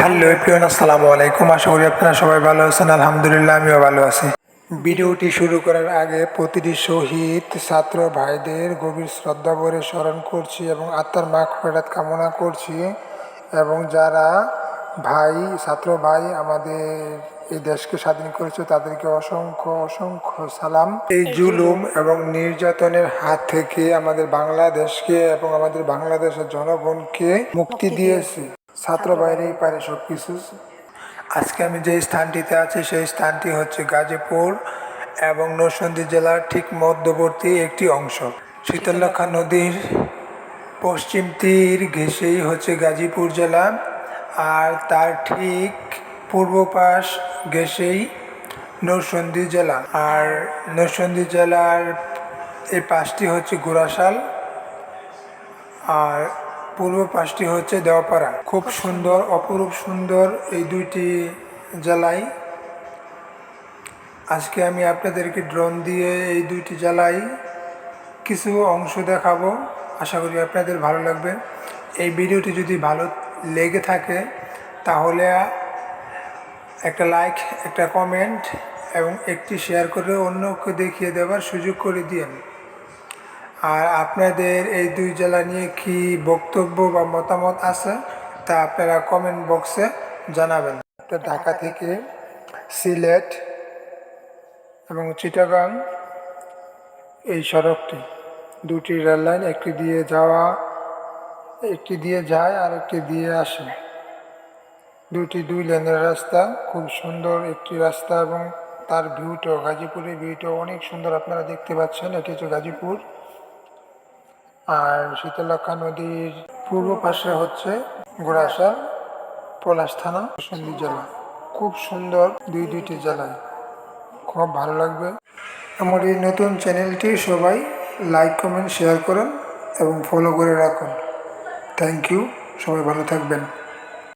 Hello everyone আসসালামু আলাইকুম। আশা করি আপনারা সবাই ভালো আছেন। আলহামদুলিল্লাহ আমিও ভালো আছি। ভিডিওটি শুরু করার আগে প্রতিটি শহীদ ছাত্র ভাইদের গভীর শ্রদ্ধা ভরে স্মরণ করছি এবং আত্মার মাখ ফেরাত কামনা করছি এবং যারা ভাই ছাত্র ভাই আমাদের এই দেশকে স্বাধীন করেছে তাদেরকে অসংখ্য অসংখ্য সালাম। এই জুলুম এবং নির্যাতনের হাত থেকে আমাদের বাংলাদেশকে এবং আমাদের বাংলাদেশের জনগণকে মুক্তি দিয়েছে। ছাত্র বাইরেই পারে সব কিছু আজকে আমি যে স্থানটিতে আছি, সেই স্থানটি হচ্ছে গাজীপুর এবং নরসিংদী জেলার ঠিক মধ্যবর্তী একটি অংশ। শীতলক্ষা নদীর পশ্চিম তীর ঘেঁষেই হচ্ছে গাজীপুর জেলা আর তার ঠিক পূর্ব পাশ ঘেঁষেই নরসিংদী জেলা। আর নরসিংদী জেলার এই পাশটি হচ্ছে গোরাশাল আর পূর্ব পাশটি হচ্ছে দেওয়াপাড়া খুব সুন্দর, অপরূপ সুন্দর এই দুইটি জেলায়। আজকে আমি আপনাদেরকে ড্রোন দিয়ে এই দুইটি জেলায় কিছু অংশ দেখাবো। আশা করি আপনাদের ভালো লাগবে। এই ভিডিওটি যদি ভালো লেগে থাকে, তাহলে একটা লাইক, একটা কমেন্ট এবং একটি শেয়ার করে অন্যকে দেখিয়ে দেওয়ার সুযোগ করে দিন আর আপনাদের এই দুই জেলা নিয়ে কি বক্তব্য বা মতামত আছে তা আপনারা কমেন্ট বক্সে জানাবেন। ঢাকা থেকে সিলেট এবং চিটাগাং এই সড়কটি, দুটি রেল লাইন, একটি দিয়ে যাওয়া, একটি দিয়ে যায় আর একটি দিয়ে আসে। দুটি দুই লেনের রাস্তা, খুব সুন্দর একটি রাস্তা এবং তার ভিউটাও, গাজীপুরের ভিউটাও অনেক সুন্দর আপনারা দেখতে পাচ্ছেন। এটি হচ্ছে গাজীপুর। আর শীতলক্ষা নদীর পূর্ব পাশে হচ্ছে গোড়াসা পলাশ থানা সন্দীপ জেলা। খুব সুন্দর দুই দুইটি জেলায়। খুব ভালো লাগবে। আমার এই নতুন চ্যানেলটি সবাই লাইক, কমেন্ট, শেয়ার করুন এবং ফলো করে রাখুন। থ্যাংক ইউ সবাই ভালো থাকবেন।